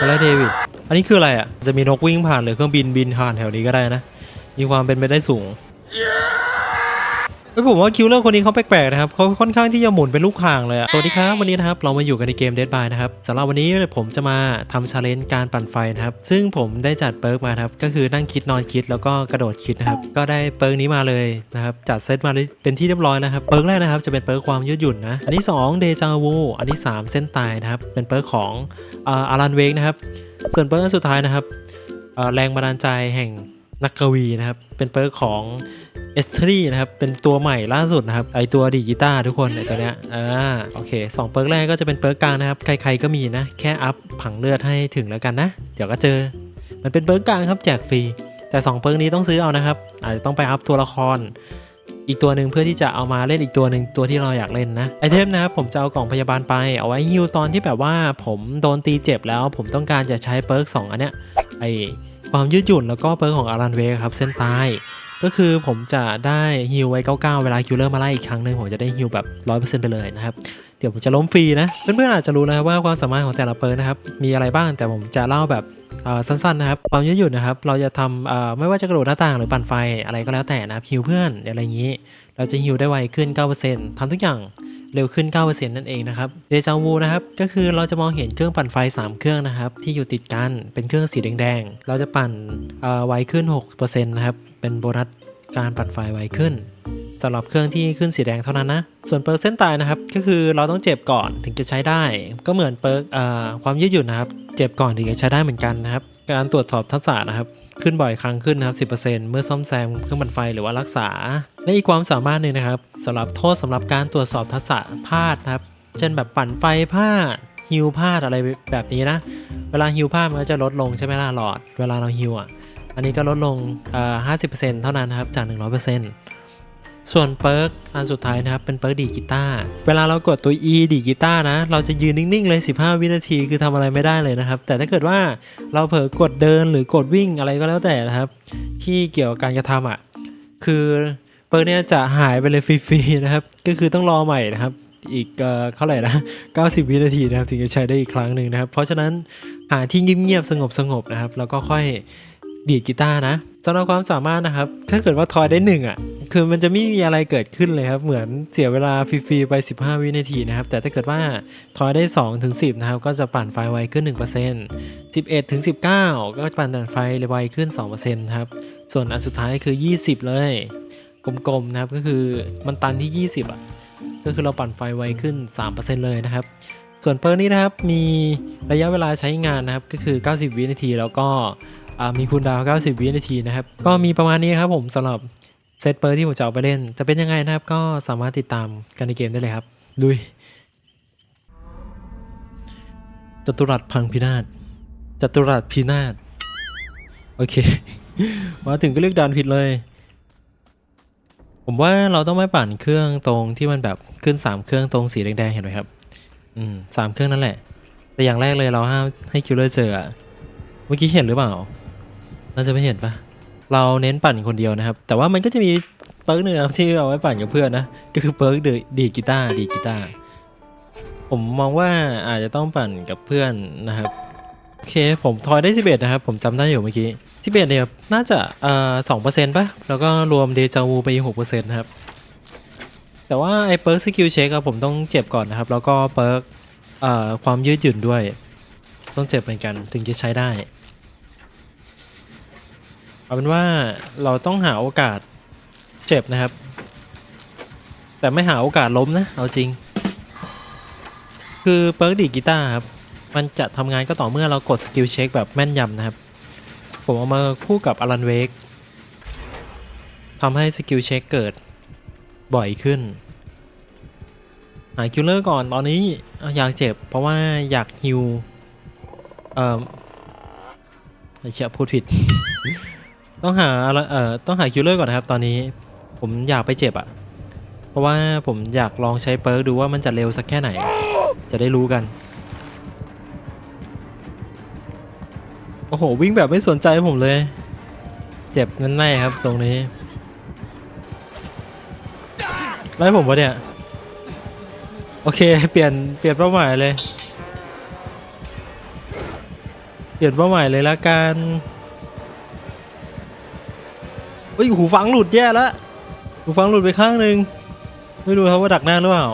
อะไรเดวิด อันนี้คืออะไรอะ จะมีนกวิ่งผ่านหรือเครื่องบินบินผ่านแถวนี้ก็ได้นะ มีความเป็นไปได้สูง เฮ้ยผมว่าคิวเลอร์คนนี้เขาแปลกๆนะครับเขาค่อนข้างที่จะหมุนเป็นลูกข่างเลยอะสวัสดีครับวันนี้นะครับเรามาอยู่กันในเกม Dead by นะครับสำหรับวันนี้ผมจะมาทำชาเลนจ์การปั่นไฟนะครับซึ่งผมได้จัดเปิร์กมาครับก็คือนั่งคิดนอนคิดแล้วก็กระโดดคิดนะครับก็ได้เปิร์กนี้มาเลยนะครับจัดเซตมาเป็นที่เรียบร้อยนะครับเปิร์กแรกนะครับจะเป็นเปิร์กความยืดหยุ่นนะอันที่2เดจาวูอันที่ 3 เส้นตายนะครับเป็นเปิร์กของอารันเวกนะครับส่วนเปิร์กอันสุดท้ายนะครับเอ่อแรงบันดาลใจแห่งนักกวีนะครับเป็นเปิร์กของ เอสทรีนะครับ เป็นตัวใหม่ล่าสุดนะครับ ไอตัวดีดกีตาทุกคนไอตัวเนี้ย อ่า โอเคสองเปิร์กแรกก็จะเป็นเปิร์กกลางนะครับ ใครๆก็มีนะ แค่อัพผังเลือดให้ถึงแล้วกันนะ เดี๋ยวก็เจอ มันเป็นเปิร์กกลางครับแจกฟรี แต่สองเปิร์กนี้ต้องซื้อเอานะครับ อาจจะต้องไปอัพตัวละคร อีกตัวหนึ่งเพื่อที่จะเอามาเล่นอีกตัวหนึ่งตัวที่เราอยากเล่นนะ ไอเทมนะครับผมจะเอากล่องพยาบาลไปเอาไว้ฮิวตอนที่แบบว่าผมโดนตีเจ็บแล้ว ผมต้องการจะใช้เปิร์กสองอันเนี้ย ไอความยืดหยุ่นแล้วก็เปิร์กของอารันเวครับเส้นตาย ก็คือผมจะได้ฮิวไว้99 เวลาคิวเลอร์มาไล่อีกครั้งหนึ่งผมจะได้ฮิวแบบ100%ไปเลยนะครับ เดี๋ยวผมจะล้มฟรีนะ เพื่อนๆอาจจะรู้นะว่าความสามารถของแต่ละเปิร์นะครับ มีอะไรบ้างแต่ผมจะเล่าแบบสั้นๆนะครับ ความยืดหยุ่นนะครับ เราจะทำไม่ว่าจะกระโดดหน้าต่างหรือปั่นไฟอะไรก็แล้วแต่นะครับฮิวเพื่อนอะไรอย่างนี้ เราจะฮิวได้ไวขึ้น 9%ทำทุกอย่างเร็วขึ้น 9%นั่นเองนะครับ เดจาวูนะครับ ก็คือเราจะมองเห็นเครื่องปั่นไฟ 3 เครื่องนะครับ ที่อยู่ติดกัน เป็นเครื่องสีแดงๆ เราจะปั่นไวขึ้น 6%นะครับ เป็นโบนัสการปั่นไฟไวขึ้นสำหรับเครื่องที่ขึ้นสีแดงเท่านั้นนะ ส่วนเปิร์กเส้นตายนะครับ ก็คือเราต้องเจ็บก่อนถึงจะใช้ได้ ก็เหมือนเปิร์กความยืดหยุ่นนะครับ เจ็บก่อนถึงจะใช้ได้เหมือนกันนะครับ การตรวจสอบทักษะนะครับ ขึ้นบ่อยครั้งขึ้นนะครับ 10%เมื่อซ่อมแซมเครื่องปั่นไฟหรือว่ารักษา และอีกความสามารถหนึ่งนะครับสำหรับโทษสำหรับการตรวจสอบทักษะพลาดครับ เช่นแบบปั่นไฟพลาดฮิวพลาดอะไรแบบนี้นะ เวลาฮิวพลาดมันก็จะลดลงใช่ไหมล่ะหลอด เวลาเราฮิวอะ อันนี้ก็ลดลงเอ่อ50%เท่านั้นนะครับ จาก 100% ส่วนเปิร์กอันสุดท้ายนะครับ เป็นเปิร์กดีกีตาร์เวลาเรากดตัว E ดีกีตาร์นะ เราจะยืนนิ่ง ๆ เลย 15 วินาทีคือทำอะไรไม่ได้เลยนะครับ แต่ถ้าเกิดว่าเราเผลอกดเดินหรือกดวิ่งอะไรก็แล้วแต่นะครับ ที่เกี่ยวกับการกระทำอะคือเปิร์กเนี่ยจะหายไปเลยฟรีๆนะครับ ก็คือต้องรอใหม่นะครับอีกเอ่อเท่าไหร่นะ 90 วินาทีนะครับถึงจะใช้ได้อีกครั้งหนึ่งนะครับ เพราะฉะนั้นหาที่เงียบๆสงบๆนะครับ แล้วก็ค่อย ดีดกีตาร์นะสำหรับความสามารถนะครับ ถ้าเกิดว่าทอยได้หนึ่งอะ คือมันจะไม่มีอะไรเกิดขึ้นเลยครับ เหมือนเสียเวลาฟรีๆไป 15 วินาทีนะครับ แต่ถ้าเกิดว่าทอยได้2ถึง10 นะครับ ก็จะปั่นไฟไวขึ้น 1% 11ถึง19 ก็ปั่นไฟไวขึ้น 2%ครับ ส่วนอันสุดท้ายคือ 20 เลย กลมๆนะครับ ก็คือมันตันที่ 20 อะ ก็คือเราปั่นไฟไวขึ้น 3%เลยนะครับ ส่วนเปิร์นี้นะครับ มีระยะเวลาใช้งานนะครับ ก็คือ 90 วินาที แล้วก็ มีคูลดาว 90 วินาทีนะครับ ก็มีประมาณนี้ครับผมสำหรับเซตเปิร์ที่ผมจะเอาไปเล่น จะเป็นยังไงนะครับ ก็สามารถติดตามกันในเกมได้เลยครับ ลุยจตุรัสพังพินาศจตุรัสพินาศโอเค มาถึงก็เลือกด่านผิดเลย ผมว่าเราต้องไม่ปั่นเครื่องตรงที่มันแบบขึ้น 3 เครื่องตรงสีแดงๆเห็นไหมครับ อืมสามเครื่องนั่นแหละ แต่อย่างแรกเลยเราห้ามให้คิวเลอร์เจอเมื่อกี้เห็นหรือเปล่า น่าจะไม่เห็นปะเราเน้นปั่นคนเดียวนะครับ แต่ว่ามันก็จะมีเปิร์กหนึ่งที่เอาไว้ปั่นกับเพื่อนนะ ก็คือเปิร์กดดีดกีตาร์ดีดกีตาร์ ผมมองว่าอาจจะต้องปั่นกับเพื่อนนะครับ โอเค ผมทอยได้ 11 นะครับ ผมจำได้อยู่เมื่อกี้ 11 เนี่ย น่าจะเอ่อสองเปอร์เซ็นต์ป่ะ แล้วก็รวมเดจาวูไปอีกหกเปอร์เซ็นต์นะครับ แต่ว่าไอ้เปิร์กสกิลเช็คอะผมต้องเจ็บก่อนนะครับ แล้วก็เปิร์กเอ่อความยืดหยุ่นด้วย ต้องเจ็บเหมือนกันถึงจะใช้ได้ เอาเป็นว่าเราต้องหาโอกาสเจ็บนะครับ แต่ไม่หาโอกาสล้มนะ เอาจริง คือเปิร์กดีกีตาร์ครับ มันจะทำงานก็ต่อเมื่อเรากดสกิลเช็คแบบแม่นยำนะครับ ผมเอามาคู่กับอลันเวกทำให้สกิลเช็คเกิดบ่อยขึ้น หาคิลเลอร์ก่อนตอนนี้อยากเจ็บ เพราะว่าอยากฮิวเอ่อเชี่ยพูดผิด ต้องหาอะไรเอ่อต้องหาคิลเลอร์ก่อนนะครับตอนนี้ผมอยากไปเจ็บอะ่ะเพราะว่าผมอยากลองใช้เปิร์กดูว่ามันจะเร็วสักแค่ไหน จะได้รู้กัน โอ้โห วิ่งแบบไม่สนใจผมเลย เจ็บนั่นแน่ครับทรงนี้ไล่ผมปะเนี่ย โอเค เปลี่ยนเปลี่ยนเป้าหมายเลย เปลี่ยนเป้าหมายเลยละกัน เฮ้ยหูฟังหลุดแย่แล้วหูฟังหลุดไปข้างหนึ่งไม่รู้ครับว่าดักหน้าหรือเปล่า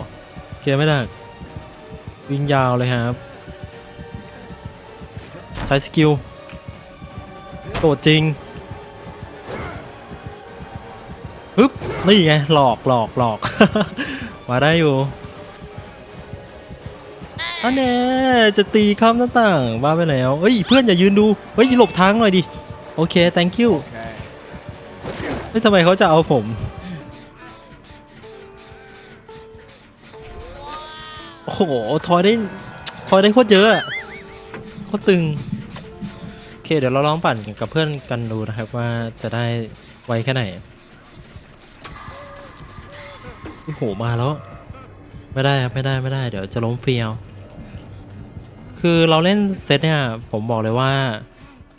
เคลียร์ไม่ดักวิ่งยาวเลยครับใช้สกิลโดดจริงฮึบนี่ไงหลอกหลอกหลอก มาได้อยู่อันแน่จะตีข้ามหน้าต่างบ้าไปแล้วเฮ้ยเพื่อนอย่ายืนดูเฮ้ยหลบทางหน่อยดิโอเค thank you เฮ้ยทำไมเขาจะเอาผม โอ้โหทอยได้ทอยได้โคตรเยอะอะโคตรตึง โอเค เดี๋ยวเราลองปั่นกับเพื่อนกันดูนะครับว่าจะได้ไวแค่ไหน โอ้โห มาแล้ว ไม่ได้ครับไม่ได้ไม่ได้ เดี๋ยวจะล้มเฟียว คือเราเล่นเซตเนี่ย ผมบอกเลยว่า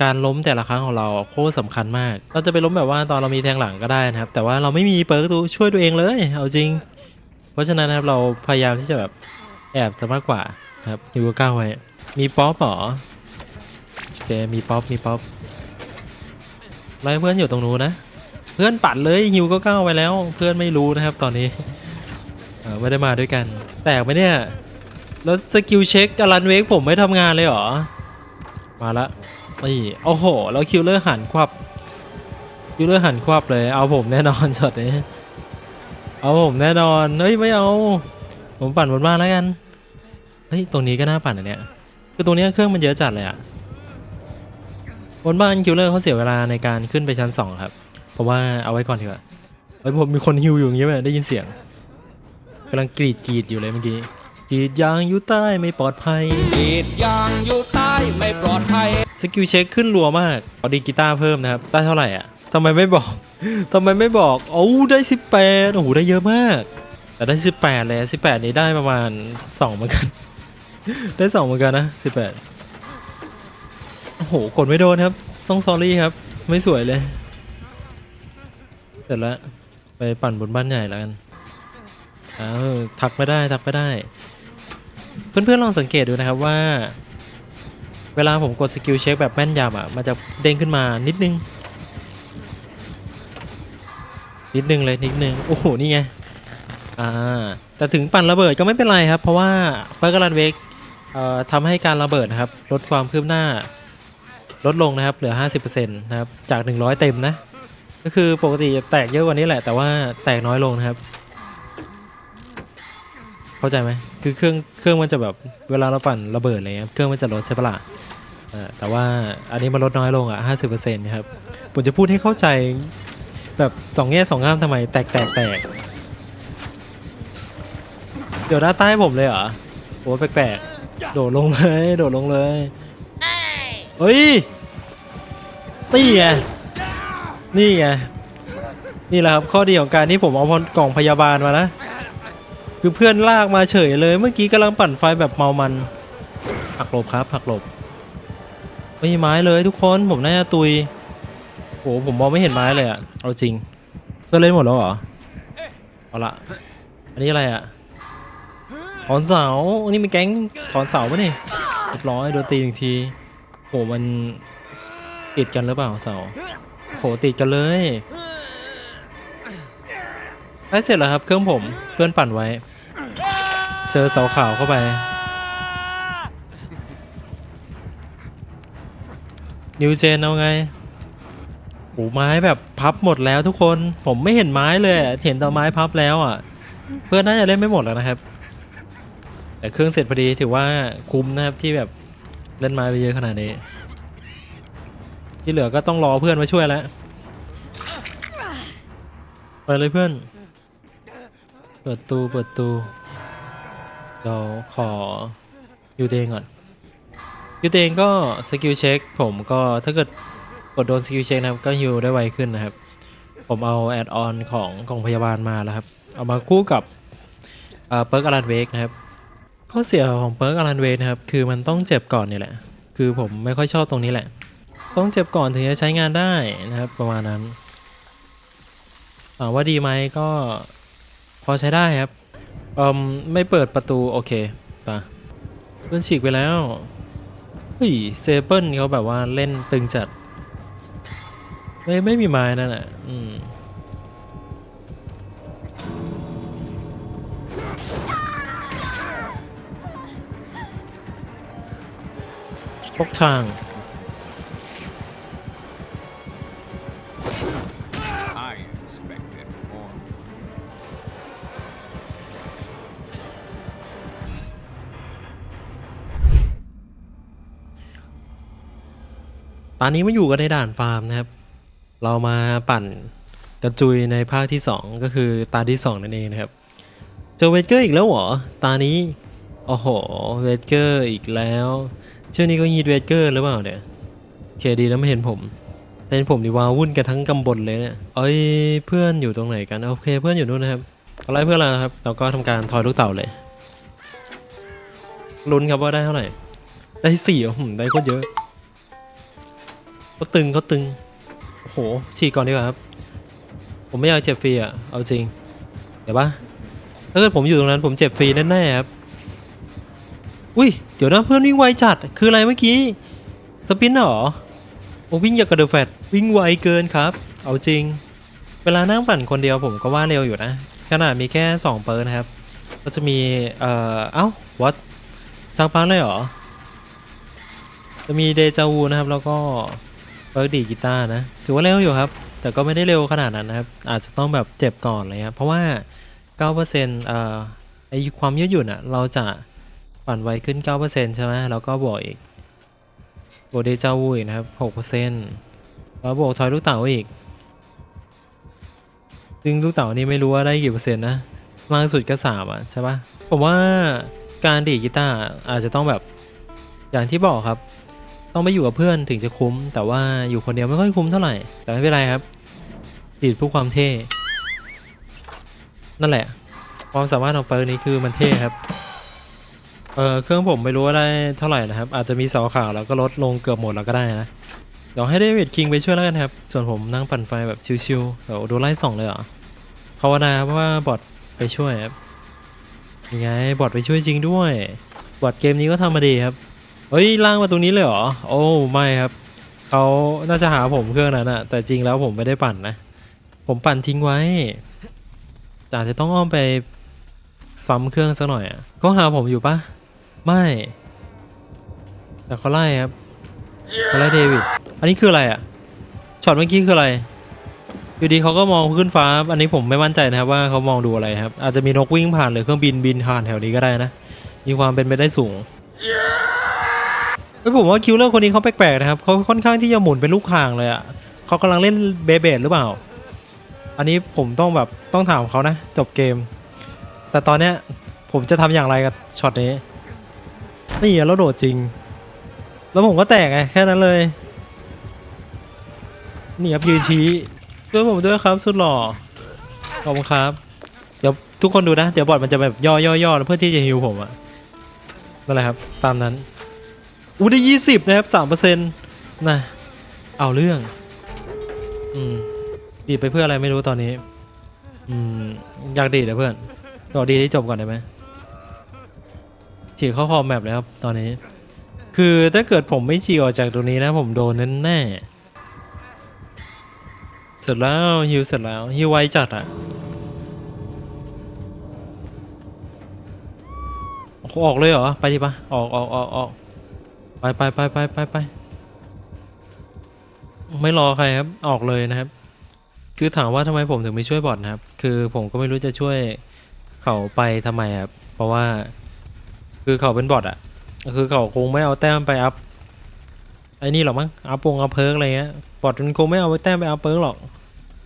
การล้มแต่ละครั้งของเราโคตรสำคัญมาก เราจะไปล้มแบบว่าตอนเรามีแทงหลังก็ได้นะครับ แต่ว่าเราไม่มีเปิร์กตัวช่วยตัวเองเลย เอาจริง เพราะฉะนั้นนะครับเราพยายามที่จะแบบแอบจะมากกว่าครับฮิวก็ก้าวไว้ มีป๊อปเหรอโอเคมีป๊อปมีป๊อปไล่เพื่อนอยู่ตรงนู้นนะ เพื่อนปัดเลยฮิวก็ก้าวไปแล้ว เพื่อนไม่รู้นะครับตอนนี้ไม่ได้มาด้วยกัน แตกไหมเนี่ย แล้วสกิลเช็คอลันเวกผมไม่ทำงานเลยเหรอ มาละ นี่โอ้โห แล้วคิวเลอร์หันควับ คิวเลอร์หันควับเลย เอาผมแน่นอนช็อตนี้ เอาผมแน่นอน เฮ้ยไม่เอา ผมปั่นบนบ้านแล้วกัน เฮ้ยตรงนี้ก็น่าปั่นอันเนี้ย คือตรงนี้เครื่องมันเยอะจัดเลยอะบนบ้านคิวเลอร์เขาเสียเวลาในการขึ้นไปชั้นสองครับ เพราะว่าเอาไว้ก่อนดีกว่าเฮ้ยผมมีคนฮิวอยู่อย่างเงี้ยไหมได้ยินเสียงกำลังกรีดกรีดอยู่เลยเมื่อกี้กรีดยางอยู่ใต้ไม่ปลอดภัย กรีดยางอยู่ใต้ไม่ปลอดภัย สกิลเช็คขึ้นรัวมากขอดีกีตาร์เพิ่มนะครับได้เท่าไหร่อะทำไมไม่บอกทำไมไม่บอกโอ้ได้ 18โอ้โหได้เยอะมาก แต่ได้ 18เลย18 นี้ได้ประมาณ2เหมือนกัน ได้2เหมือนกันนะ 18 โอ้โหกดไม่โดนครับต้องซอรี่ครับ ไม่สวยเลยเสร็จแล้วไปปั่นบนบ้านใหญ่แล้วกันอ้าวทักไม่ได้ทักไม่ได้ เพื่อนๆลองสังเกตดูนะครับว่า เวลาผมกดสกิลเช็คแบบแม่นยำอะ มันจะเด้งขึ้นมานิดนึง นิดนึงเลยนิดนึง โอ้โห นี่ไง อ่า แต่ถึงปั่นระเบิดก็ไม่เป็นไรครับ เพราะว่าเปิร์กรันเวกเอ่อทำให้การระเบิดนะครับ ลดความคืบหน้า ลดลงนะครับ เหลือ 50%นะครับ จาก 100 เต็มนะ ก็คือปกติจะแตกเยอะกว่านี้แหละ แต่ว่าแตกน้อยลงนะครับ เข้าใจไหมคือเครื่องเครื่องมันจะแบบเวลาเราปั่นระเบิดอะไรเงี้ยเครื่องมันจะลดใช่ปะล่ะแต่ว่าอันนี้มันลดน้อยลงอะ50%นะครับผมจะพูดให้เข้าใจแบบสองแง่สองงามทำไมแตกแตกแตกเดี๋ยวหน้าใต้ผมเลยเหรอโอ้แปลกๆโดดลงเลยโดดลงเลยเฮ้ยนี่ไงนี่ไงนี่แหละครับข้อดีของการที่ผมเอากล่องพยาบาลมานะ คือเพื่อนลากมาเฉยเลย เมื่อกี้กำลังปั่นไฟแบบเมามันหักหลบครับหักหลบไม่มีไม้เลยทุกคนผมน่าจะตุยโหผมมองไม่เห็นไม้เลยอะเอาจริงเพื่อนเล่นหมดแล้วเหรอเอาละอันนี้อะไรอะถอนเสาอันนี้เป็นแก๊งถอนเสาปะนี่เรียบร้อยโดนตีหนึ่งทีโหมันติดกันหรือเปล่าเสาโหติดกันเลยได้เสร็จแล้วครับเครื่องผมเพื่อนปั่นไว้ เจอเสาขาวเข้าไป นิวเจนเอาไงโอ้ไม้แบบพับหมดแล้วทุกคน ผมไม่เห็นไม้เลย เห็นแต่ไม้พับแล้วอะ เพื่อนน่าจะเล่นไม่หมดแล้วนะครับ แต่เครื่องเสร็จพอดีถือว่าคุ้มนะครับที่แบบเล่นไม้ไปเยอะขนาดนี้ ที่เหลือก็ต้องรอเพื่อนมาช่วยแล้วไปเลยเพื่อน เปิดตู เปิดตู เราขอยูเตงก่อนยูเตงก็สกิลเช็คผมก็ถ้าเกิดกดโดนสกิลเช็คนะครับก็ฮิวได้ไวขึ้นนะครับ ผมเอาแอดออนของกองพยาบาลมาแล้วครับ เอามาคู่กับเปิร์กอลันเวกนะครับข้อเสียของเปิร์กอลันเวกนะครับคือมันต้องเจ็บก่อนนี่แหละ คือผมไม่ค่อยชอบตรงนี้แหละ ต้องเจ็บก่อนถึงจะใช้งานได้นะครับประมาณนั้นว่าดีไหมก็พอใช้ได้ครับ อืมไม่เปิดประตู โอเคปะเพื่อนฉีกไปแล้ว เฮ้ย เซเปิลเขาแบบว่าเล่นตึงจัด ไม่ไม่มีไม้นั่นแหละอืมพกทาง ตอนนี้มาอยู่กันในด่านฟาร์มนะครับ เรามาปั่นกระจุยในภาคที่ 2 ก็คือตาที่ 2 นั่นเองนะครับ เจอเวทเกอร์อีกแล้วเหรอ ตานี้ โอ้โห เวทเกอร์อีกแล้วช่วงนี้ก็ยีดเวทเกอร์หรือเปล่าเนี่ยเคดีแล้วไม่เห็นผมแต่เห็นผมดีว่าวุ่นกันทั้งกำบลเลยเนี่ยเอ้ยเพื่อนอยู่ตรงไหนกัน โอเคเพื่อนอยู่นู่นนะครับอาไล่เพื่อนเราครับ เราก็ทำการทอยลูกเต่าเลยลุ้นครับว่าได้เท่าไหร่ ได้สี่อะหืมได้โคตรเยอะ เขาตึงเขาตึง โอ้โห ฉีกก่อนดีกว่าครับ ผมไม่อยากเจ็บฟรีอะ เอาจริง เดี๋ยวปะถ้าเกิดผมอยู่ตรงนั้นผมเจ็บฟรีแน่ๆครับ อุ้ย เดี๋ยวนะเพื่อนวิ่งไวจัด คืออะไรเมื่อกี้ สปินเหรอ โอ้วิ่งอย่างกระเดอแฟดวิ่งไวเกินครับ เอาจริง เวลานั่งปั่นคนเดียวผมก็ว่าเร็วอยู่นะ ขนาดมีแค่ 2 เปิร์นะครับ ก็จะมี เอ่อ เอ้าวัดจังปังเลยเหรอ จะมีเดจาวูนะครับแล้วก็ เปิร์กดีกีตาร์นะ ถือว่าเร็วอยู่ครับ แต่ก็ไม่ได้เร็วขนาดนั้นนะครับ อาจจะต้องแบบเจ็บก่อนเลยครับ เพราะว่า 9%เอ่อไอความยืดหยุ่นอะเราจะปั่นไวขึ้น 9%ใช่ไหมแล้วก็บวกอีกบวกเดจาวูอีกนะครับ 6%แล้วบวกทอยลูกเต๋าอีก ซึ่งลูกเต๋านี่ไม่รู้ว่าได้กี่เปอร์เซ็นต์นะ มากสุดก็สามอะใช่ปะผมว่าการดีดกีตาร์อาจจะต้องแบบอย่างที่บอกครับ ต้องไปอยู่กับเพื่อนถึงจะคุ้ม แต่ว่าอยู่คนเดียวไม่ค่อยคุ้มเท่าไหร่ แต่ไม่เป็นไรครับดีดเพื่อความเท่ นั่นแหละ ความสามารถของเปิร์นี้คือมันเท่ครับ เออเครื่องผมไม่รู้ว่าได้เท่าไหร่นะครับ อาจจะมีเสาขาวแล้วก็ลดลงเกือบหมดแล้วก็ได้นะ เดี๋ยวให้เดวิดคิงไปช่วยแล้วกันครับ ส่วนผมนั่งปั่นไฟแบบชิวๆเดี๋ยวดูไล่ส่องเลยเหรอภาวนาว่าบอทไปช่วยครับยังไงบอทไปช่วยจริงด้วย บอทเกมนี้ก็ทำมาดีครับ เฮ้ยล่างมาตรงนี้เลยเหรอ โอ้ไม่ครับเขาน่าจะหาผมเครื่องนั้นอะแต่จริงแล้วผมไม่ได้ปั่นนะ ผมปั่นทิ้งไว้อาจจะต้องอ้อมไปซ้ำเครื่องสักหน่อยอะเขาหาผมอยู่ปะไม่ แต่เขาไล่ครับเขาไล่เดวิดอันนี้คืออะไรอะช็อตเมื่อกี้คืออะไรอยู่ดีเขาก็มองขึ้นฟ้า อันนี้ผมไม่มั่นใจนะครับว่าเขามองดูอะไรครับ อาจจะมีนกวิ่งผ่านหรือเครื่องบินบินผ่านแถวนี้ก็ได้นะ มีความเป็นไปได้สูง เฮ้ยผมว่าคิวเลอร์คนนี้เขาแปลกๆนะครับเขาค่อนข้างที่จะหมุนเป็นลูกคางเลยอะ่ะเขากำลังเล่นเบเบดหรือเปล่า อันนี้ผมต้องแบบต้องถามเขานะ จบเกม แต่ตอนเนี้ยผมจะทำอย่างไรกับช็อตนี้นี่แล้วโดดจริง แล้วผมก็แตกไงแค่นั้นเลยนี่ครับยืนชี้ด้วยผมด้วยครับ สุดหล่อขอบคุณครับ เดี๋ยวทุกคนดูนะ เดี๋ยวบอทมันจะแบบย่อย่อๆเพื่อที่จะฮิวผมอะนั่นแหละครับ ตามนั้น อู้ได้ยี่สิบนะครับสามเปอร์เซ็นต์นะเอาเรื่อง อืมดีดไปเพื่ออะไรไม่รู้ตอนนี้ อืมอยากดีดนะเพื่อนรอดีที่จบก่อนได้ไหมฉีกเข้าคอมแมปเลยครับตอนนี้ คือถ้าเกิดผมไม่ฉีกออกจากตรงนี้นะ ผมโดนแน่ๆเสร็จแล้วฮิวเสร็จแล้วฮิวไวจัดอะอออกเลยเหรอ ไปดิปะออกออกออกออก ไปไปไปไปไปไปไม่รอใครครับออกเลยนะครับ คือถามว่าทำไมผมถึงไม่ช่วยบอทนะครับ คือผมก็ไม่รู้จะช่วยเขาไปทำไมครับเพราะว่าคือเขาเป็นบอทอะคือเขาคงไม่เอาแต้มไปอัพไอ้นี่หรอกมั้งอัพปงอัพเพิร์กอะไรเงี้ยบอทมันคงไม่เอาแต้มไปอัพเพิร์กหรอก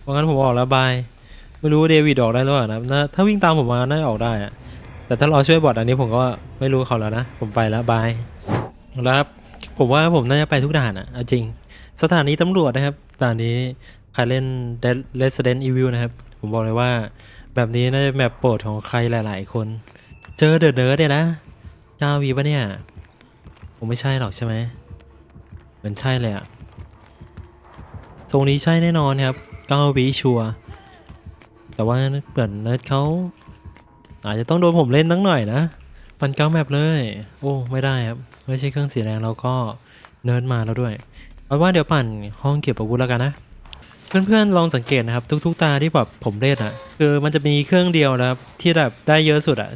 เพราะงั้นผมออกแล้วบายไม่รู้ว่าเดวิดออกได้หรือเปล่านะถ้าวิ่งตามผมมาน่าจะออกได้อะแต่ถ้ารอช่วยบอทอันนี้ผมก็ไม่รู้เขาแล้วนะผมไปแล้วบาย แล้วครับผมว่าผมน่าจะไปทุกด่านอะจริง สถานีตำรวจนะครับด่านนี้ใครเล่น Resident Evil นะครับ ผมบอกเลยว่า แบบนี้น่าจะแมปโปรดของใครหลาย ๆ คน เจอเดอะเนิร์ดเนี่ยนะยาวีปะเนี่ย ผมไม่ใช่หรอกใช่ไหมเหมือนใช่เลยอะตรงนี้ใช่แน่นอนครับเก้าวีชัวแต่ว่าเปิดเนิร์ดเขาอาจจะต้องโดนผมเล่นตั้งหน่อยนะ ปั่นเก้าแมปเลย โอ้ ไม่ได้ครับ ไม่ใช่เครื่องสีแดงแล้วก็เนิร์ดมาแล้วด้วยเอาว่าเดี๋ยวปั่นห้องเก็บอาวุธแล้วกันนะ เพื่อนๆลองสังเกตนะครับ ทุก ๆ ตาที่แบบผมเล่นอะคือมันจะมีเครื่องเดียวนะครับที่แบบได้เยอะสุดอะ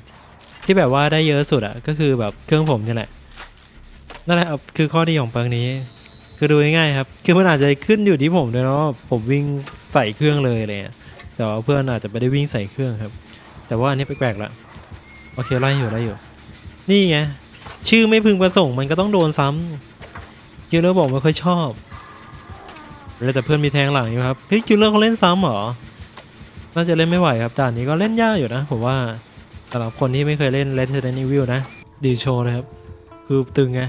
ที่แบบว่าได้เยอะสุดอะก็คือแบบเครื่องผมนี่แหละนั่นแหละครับคือข้อดีของเปิร์กนี้ คือดูง่ายๆครับ คือมันอาจจะขึ้นอยู่ที่ผมด้วยเนาะผมวิ่งใส่เครื่องเลยอะไรเลยแต่ว่าเพื่อนอาจจะไม่ได้วิ่งใส่เครื่องครับ แต่ว่าอันนี้แปลกๆละโอเคไล่อยู่ไล่อยู่ นี่ไงชื่อไม่พึงประสงค์มันก็ต้องโดนซ้ำคิวเลอร์บอกไม่ค่อยชอบเลยแต่เพื่อนมีแทงหลังอยู่ครับเฮ้ยคิวเลอร์เขาเล่นซ้ำเหรอน่าจะเล่นไม่ไหวครับด่านนี้ก็เล่นยากอยู่นะผมว่าสำหรับคนที่ไม่เคยเล่น Resident Evil นะ ดีโชว์นะครับ คือตึงไง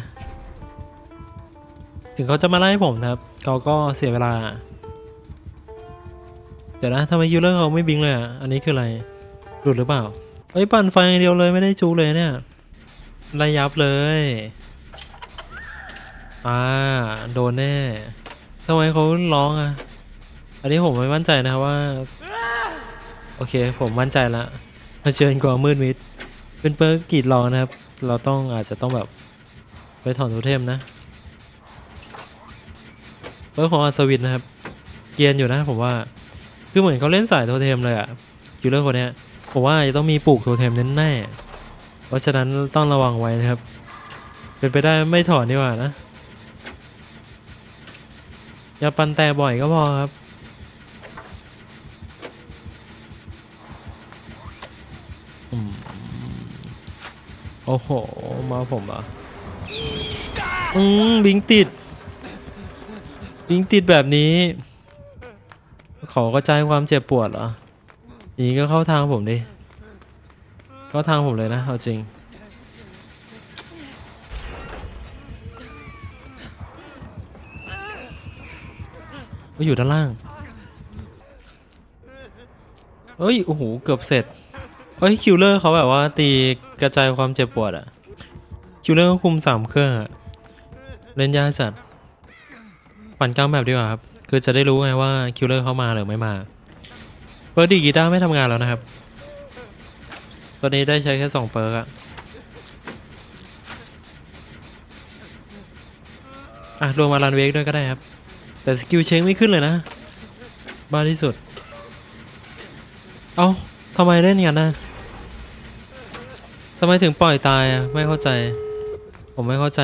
ถึงเขาจะมาไล่ผมนะครับเขาก็เสียเวลาเดี๋ยวนะทำไมยูเลอร์เขาไม่บิงเลยอะ อันนี้คืออะไร หลุดหรือเปล่าเอ้ยปั่นไฟอย่างเดียวเลยไม่ได้จูเลยเนี่ย ไล่ยับเลย อ่า โดนแน่ทำไมเขาร้องอะ อันนี้ผมไม่มั่นใจนะครับว่า โอเค ผมมั่นใจละเผชิญกับมืดมิด เป็นเปิร์กกรีดร้องนะครับ เราต้องอาจจะต้องแบบ ไปถอนโทเทมนะ เปิร์กของอัศวินนะครับ เกียนอยู่นะผมว่า คือเหมือนเขาเล่นสายโทเทมเลยอะคิลเลอร์คนเนี้ย ผมว่าจะต้องมีปลูกโทเทมแน่ๆ เพราะฉะนั้นต้องระวังไว้นะครับ เป็นไปได้ไม่ถอนดีกว่านะอย่าปันแต่บ่อยก็พอครับโอ้โห มาผมอะอืมบิงติด บิงติดแบบนี้ ขอกระจายความเจ็บปวดเหรอ นี้ก็เข้าทางผมดิ เข้าทางผมเลยนะเอาจริง ก็อยู่ด้านล่างเฮ้ย โอ้โห เกือบเสร็จเฮ้ย คิวเลอร์เขาแบบว่าตีกระจายความเจ็บปวดอะคิวเลอร์เขาคุมสามเครื่องอะเล่นยากจัด ปั่นกลางแบบดีกว่าครับ คือจะได้รู้ไงว่าคิวเลอร์เข้ามาหรือไม่มาเปิร์ดีกีตาร์ไม่ทำงานแล้วนะครับ ตอนนี้ได้ใช้แค่สองเปิร์กอะอะรวมมารันเวกด้วยก็ได้ครับ แต่สกิลเช็คไม่ขึ้นเลยนะ บ้าที่สุด เอ้าทำไมเล่นอย่างนั้นนะทำไมถึงปล่อยตายอะไม่เข้าใจ ผมไม่เข้าใจ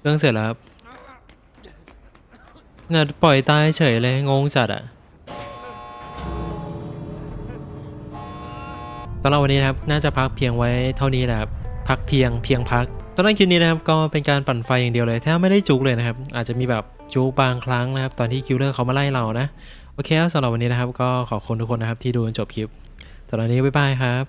เรื่องเสร็จแล้วครับเนี่ยปล่อยตายเฉยเลย งงจัดอะ สำหรับวันนี้นะครับน่าจะพักเพียงไว้เท่านี้แหละครับพักเพียงเพียงพักสำหรับคลิปนี้นะครับก็เป็นการปั่นไฟอย่างเดียวเลยแทบไม่ได้จุกเลยนะครับ อาจจะมีแบบจุกบางครั้งนะครับ ตอนที่คิวเลอร์เขามาไล่เรานะโอเคครับสำหรับวันนี้นะครับ ก็ขอบคุณทุกคนนะครับที่ดูจนจบคลิปสำหรับวันนี้บ๊ายบายครับ